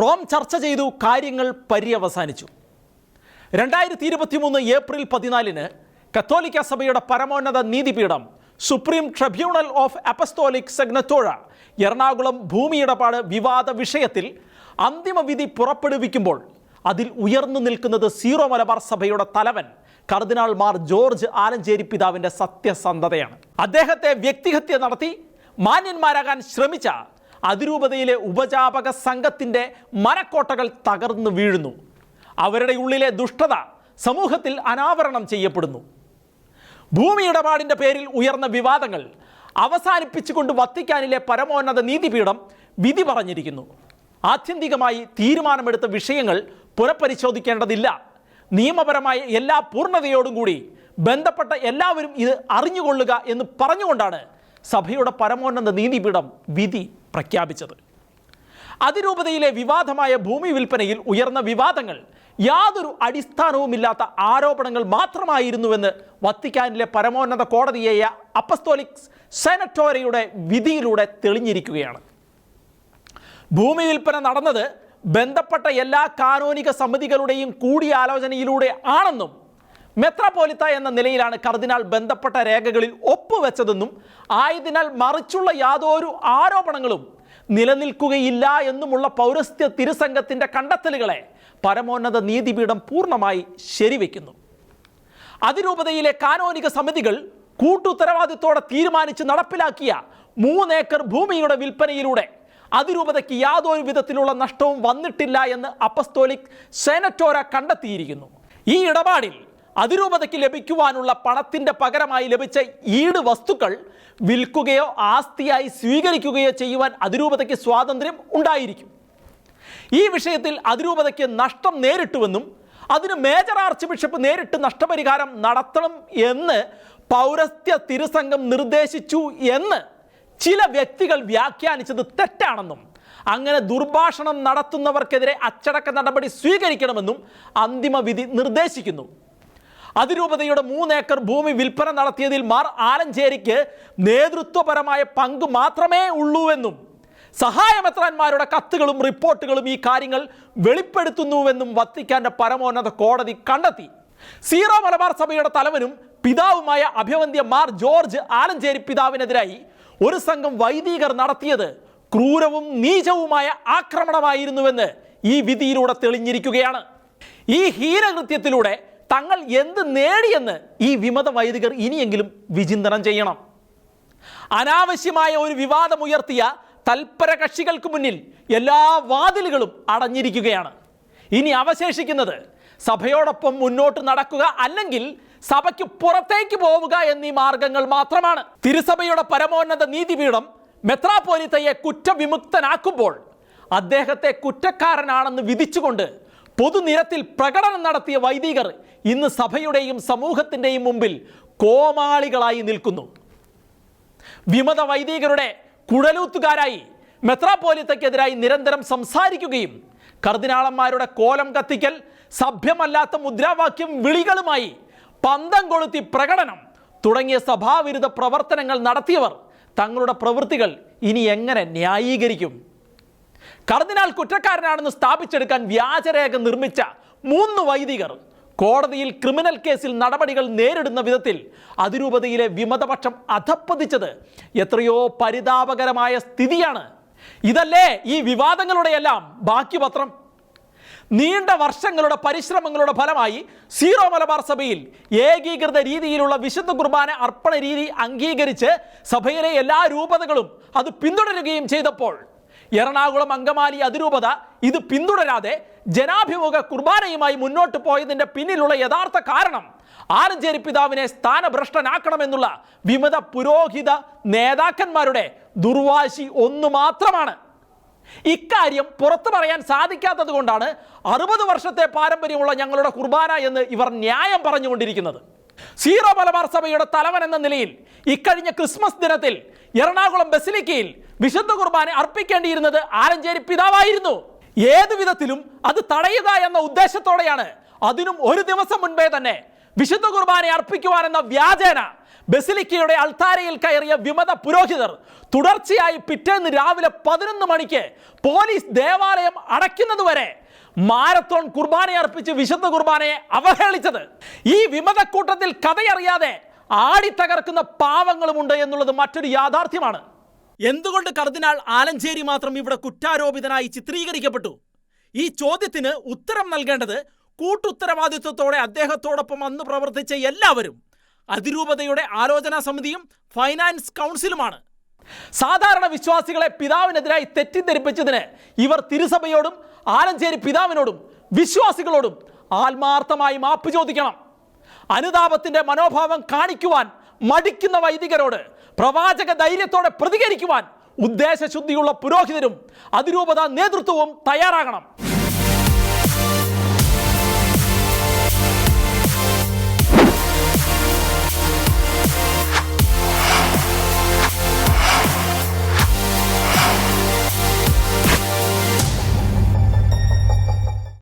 Rome ചർച്ച ചെയ്തു കാര്യങ്ങൾ പര്യവസാനിച്ചു. രണ്ടായിരത്തി ഇരുപത്തി മൂന്ന് ഏപ്രിൽ പതിനാലിന് കത്തോലിക്ക സഭയുടെ പരമോന്നത നീതിപീഠം Supreme Tribunal of Apostolic Signatura Ernakulam ഭൂമി ഇടപാട് വിവാദ വിഷയത്തിൽ അന്തിമ വിധി പുറപ്പെടുവിക്കുമ്പോൾ അതിൽ ഉയർന്നു നിൽക്കുന്നത് സീറോ മലബാർ സഭയുടെ തലവൻ കർദിനാൾ മാർ ജോർജ് ആലഞ്ചേരി പിതാവിന്റെ സത്യസന്ധതയാണ്. അദ്ദേഹത്തെ വ്യക്തിഹത്യ നടത്തി മാന്യന്മാരാകാൻ ശ്രമിച്ച അതിരൂപതയിലെ ഉപജാപക സംഘത്തിന്റെ മരക്കോട്ടകൾ തകർന്നു വീഴുന്നു. അവരുടെ ഉള്ളിലെ ദുഷ്ടത സമൂഹത്തിൽ അനാവരണം ചെയ്യപ്പെടുന്നു. ഭൂമി ഇടപാടിന്റെ പേരിൽ ഉയർന്ന വിവാദങ്ങൾ അവസാനിപ്പിച്ചുകൊണ്ട് വത്തിക്കാനിലെ പരമോന്നത നീതിപീഠം വിധി പറഞ്ഞിരിക്കുന്നു. ആത്യന്തികമായി തീരുമാനമെടുത്ത വിഷയങ്ങൾ പുനഃപരിശോധിക്കേണ്ടതില്ല. നിയമപരമായ എല്ലാ പൂർണതയോടും കൂടി ബന്ധപ്പെട്ട എല്ലാവരും ഇത് അറിഞ്ഞുകൊള്ളുക എന്ന് പറഞ്ഞുകൊണ്ടാണ് സഭയുടെ പരമോന്നത നീതിപീഠം വിധി പ്രഖ്യാപിച്ചത്. അതിരൂപതയിലെ വിവാദമായ ഭൂമി വിൽപ്പനയിൽ ഉയർന്ന വിവാദങ്ങൾ യാതൊരു അടിസ്ഥാനവുമില്ലാത്ത ആരോപണങ്ങൾ മാത്രമായിരുന്നുവെന്ന് വത്തിക്കാനിലെ പരമോന്നത കോടതിയായ അപ്പസ്തോലിക് സെനറ്റോറയുടെ വിധിയിലൂടെ തെളിഞ്ഞിരിക്കുകയാണ്. ഭൂമി വിൽപ്പന നടന്നത് ബന്ധപ്പെട്ട എല്ലാ കാനോനിക സമിതികളുടെയും കൂടിയാലോചനയിലൂടെ ആണെന്നും മെത്രാപോലിത്ത എന്ന നിലയിലാണ് കർദിനാൾ ബന്ധപ്പെട്ട രേഖകളിൽ ഒപ്പുവെച്ചതെന്നും ആയതിനാൽ മറിച്ചുള്ള യാതൊരു ആരോപണങ്ങളും നിലനിൽക്കുകയില്ല എന്നുമുള്ള പൗരസ്ത്യ തിരുസംഘത്തിന്റെ കണ്ടെത്തലുകളെ പരമോന്നത നീതിപീഠം പൂർണമായി ശരിവെക്കുന്നു. അതിരൂപതയിലെ കാനോനിക സമിതികൾ കൂട്ടുത്തരവാദിത്തോടെ തീരുമാനിച്ച് നടപ്പിലാക്കിയ മൂന്നേക്കർ ഭൂമിയുടെ വിൽപ്പനയിലൂടെ അതിരൂപതയ്ക്ക് യാതൊരു വിധത്തിലുള്ള നഷ്ടവും വന്നിട്ടില്ല എന്ന് അപ്പസ്തോലിക് സെനറ്റോര കണ്ടെത്തിയിരിക്കുന്നു. ഈ ഇടപാടിൽ അതിരൂപതയ്ക്ക് ലഭിക്കുവാനുള്ള പണത്തിന്റെ പകരമായി ലഭിച്ച ഈട് വസ്തുക്കൾ വിൽക്കുകയോ ആസ്തിയായി സ്വീകരിക്കുകയോ ചെയ്യുവാൻ അതിരൂപതയ്ക്ക് സ്വാതന്ത്ര്യം ഉണ്ടായിരിക്കും. ഈ വിഷയത്തിൽ അതിരൂപതയ്ക്ക് നഷ്ടം നേരിട്ടുവെന്നും അതിന് മേജർ ആർച്ച് ബിഷപ്പ് നേരിട്ട് നഷ്ടപരിഹാരം നടത്തണം എന്ന് പൗരസ്ത്യ തിരുസംഘം നിർദ്ദേശിച്ചു എന്ന് ചില വ്യക്തികൾ വ്യാഖ്യാനിച്ചത് തെറ്റാണെന്നും അങ്ങനെ ദുർഭാഷണം നടത്തുന്നവർക്കെതിരെ അച്ചടക്ക നടപടി സ്വീകരിക്കണമെന്നും അന്തിമ വിധി നിർദ്ദേശിക്കുന്നു. അതിരൂപതയുടെ മൂന്നേക്കർ ഭൂമി വിൽപ്പന നടത്തിയതിൽ മാർ ആലഞ്ചേരിക്ക് നേതൃത്വപരമായ പങ്ക് മാത്രമേ ഉള്ളൂവെന്നും സഹായമെത്രാന്മാരുടെ കത്തുകളും റിപ്പോർട്ടുകളും ഈ കാര്യങ്ങൾ വെളിപ്പെടുത്തുന്നുവെന്നും വത്തിക്കാന്റെ പരമോന്നത കോടതി കണ്ടെത്തി. സീറോ മലബാർ സഭയുടെ തലവനും പിതാവുമായ അഭിവന്ദ്യ മാർ ജോർജ് ആലഞ്ചേരി പിതാവിനെതിരായി ഒരു സംഘം വൈദികർ നടത്തിയത് ക്രൂരവും നീചവുമായ ആക്രമണമായിരുന്നുവെന്ന് ഈ വിധിയിലൂടെ തെളിഞ്ഞിരിക്കുകയാണ്. ഈ ഹീനകൃത്യത്തിലൂടെ തങ്ങൾ എന്ത് നേടിയെന്ന് ഈ വിമത വൈദികർ ഇനിയെങ്കിലും വിചിന്തനം ചെയ്യണം. അനാവശ്യമായ ഒരു വിവാദം ഉയർത്തിയ തൽപര കക്ഷികൾക്ക് മുന്നിൽ എല്ലാ വാതിലുകളും അടഞ്ഞിരിക്കുകയാണ്. ഇനി അവശേഷിക്കുന്നത് സഭയോടൊപ്പം മുന്നോട്ട് നടക്കുക അല്ലെങ്കിൽ സഭയ്ക്ക് പുറത്തേക്ക് പോവുക എന്നീ മാർഗങ്ങൾ മാത്രമാണ്. തിരുസഭയുടെ പരമോന്നത നീതിപീഠം മെത്രാപോലിത്തയെ കുറ്റവിമുക്തനാക്കുമ്പോൾ അദ്ദേഹത്തെ കുറ്റക്കാരനാണെന്ന് വിധിച്ചുകൊണ്ട് പൊതുനിരത്തിൽ പ്രകടനം നടത്തിയ വൈദികർ ഇന്ന് സഭയുടെയും സമൂഹത്തിന്റെയും മുമ്പിൽ കോമാളികളായി നിൽക്കുന്നു. വിമത വൈദികരുടെ കുഴലൂത്തുകാരായി മെത്രാപ്പോലിത്തക്കെതിരായി നിരന്തരം സംസാരിക്കുകയും കർദിനാളന്മാരുടെ കോലം കത്തിക്കൽ സഭ്യമല്ലാത്ത മുദ്രാവാക്യം വിളികളുമായി പന്തം കൊളുത്തി പ്രകടനം തുടങ്ങിയ സഭാവിരുദ്ധ പ്രവർത്തനങ്ങൾ നടത്തിയവർ തങ്ങളുടെ പ്രവൃത്തികൾ ഇനി എങ്ങനെ ന്യായീകരിക്കും? കർദിനാൾ കുറ്റക്കാരനാണെന്ന് സ്ഥാപിച്ചെടുക്കാൻ വ്യാജരേഖ നിർമ്മിച്ച മൂന്ന് വൈദികർ കോടതിയിൽ ക്രിമിനൽ കേസിൽ നടപടികൾ നേരിടുന്ന വിധത്തിൽ അതിരൂപതയിലെ വിമതപക്ഷം അധപ്പതിച്ചത് എത്രയോ പരിതാപകരമായ സ്ഥിതിയാണ്. ഇതല്ലേ ഈ വിവാദങ്ങളുടെയെല്ലാം ബാക്കി പത്രം നീണ്ട വർഷങ്ങളുടെ പരിശ്രമങ്ങളുടെ ഫലമായി സീറോ മലബാർ സഭയിൽ ഏകീകൃത രീതിയിലുള്ള വിശുദ്ധ കുർബാന അർപ്പണ രീതി അംഗീകരിച്ച് സഭയിലെ എല്ലാ രൂപതകളും അത് പിന്തുടരുകയും ചെയ്തപ്പോൾ എറണാകുളം അങ്കമാലി അതിരൂപത ഇത് പിന്തുടരാതെ ജനാഭിമുഖ കുർബാനയുമായി മുന്നോട്ട് പോയതിന്റെ പിന്നിലുള്ള യഥാർത്ഥ കാരണം ആരഞ്ചേരി പിതാവിനെ സ്ഥാനഭ്രഷ്ടനാക്കണമെന്നുള്ള വിമത പുരോഹിത നേതാക്കന്മാരുടെ ദുർവാശി ഒന്നു മാത്രമാണ്. ഇക്കാര്യം പുറത്തു പറയാൻ സാധിക്കാത്തത് കൊണ്ടാണ് അറുപത് വർഷത്തെ പാരമ്പര്യമുള്ള ഞങ്ങളുടെ കുർബാന എന്ന് ഇവർ ന്യായം പറഞ്ഞുകൊണ്ടിരിക്കുന്നത്. സീറോ മലബാർ സഭയുടെ തലവൻ എന്ന നിലയിൽ ഇക്കഴിഞ്ഞ ക്രിസ്മസ് ദിനത്തിൽ എറണാകുളം ബസിലിക്കയിൽ വിശുദ്ധ കുർബാന അർപ്പിക്കേണ്ടിയിരുന്നത് ആലഞ്ചേരി പിതാവായിരുന്നു. ഏത് വിധത്തിലും അത് തടയുക എന്ന ഉദ്ദേശത്തോടെയാണ്. അതിനും ഒരു ദിവസം മുൻപേ തന്നെ വിശുദ്ധ കുർബാന അർപ്പിക്കുവാനെന്ന വ്യാജേന ബസിലിക്കയുടെ അൾത്താരയിൽ കയറിയ വിമത പുരോഹിതർ തുടർച്ചയായി പിറ്റേന്ന് രാവിലെ പതിനൊന്ന് മണിക്ക് പോലീസ് ദേവാലയം അടയ്ക്കുന്നതുവരെ മാരത്തോൺ കുർബാന അർപ്പിച്ച് വിശുദ്ധ കുർബാനയെ അവഹേളിച്ചത്. ഈ വിമത കൂട്ടത്തിൽ കഥയറിയാതെ ആടിത്തകർക്കുന്ന പാവങ്ങളുമുണ്ട് എന്നുള്ളത് മറ്റൊരു യാഥാർത്ഥ്യമാണ്. എന്തുകൊണ്ട് കർദിനാൾ ആലഞ്ചേരി മാത്രം ഇവിടെ കുറ്റാരോപിതനായി ചിത്രീകരിക്കപ്പെട്ടു? ഈ ചോദ്യത്തിന് ഉത്തരം നൽകേണ്ടത് കൂട്ടുത്തരവാദിത്വത്തോടെ അദ്ദേഹത്തോടൊപ്പം അന്ന് പ്രവർത്തിച്ച എല്ലാവരും. അതിരൂപതയുടെ ആലോചനാ സമിതിയും ഫൈനാൻസ് കൗൺസിലുമാണ്. സാധാരണ വിശ്വാസികളെ പിതാവിനെതിരായി തെറ്റിദ്ധരിപ്പിച്ചതിന് ഇവർ തിരുസഭയോടും ആലഞ്ചേരി പിതാവിനോടും വിശ്വാസികളോടും ആത്മാർത്ഥമായി മാപ്പ് ചോദിക്കണം. അനുതാപത്തിന്റെ മനോഭാവം കാണിക്കുവാൻ മടിക്കുന്ന വൈദികരോട് പ്രവാചക ധൈര്യത്തോടെ പ്രതികരിക്കുവാൻ ഉദ്ദേശശുദ്ധിയുള്ള പുരോഹിതരും അതിരൂപത നേതൃത്വവും തയ്യാറാകണം.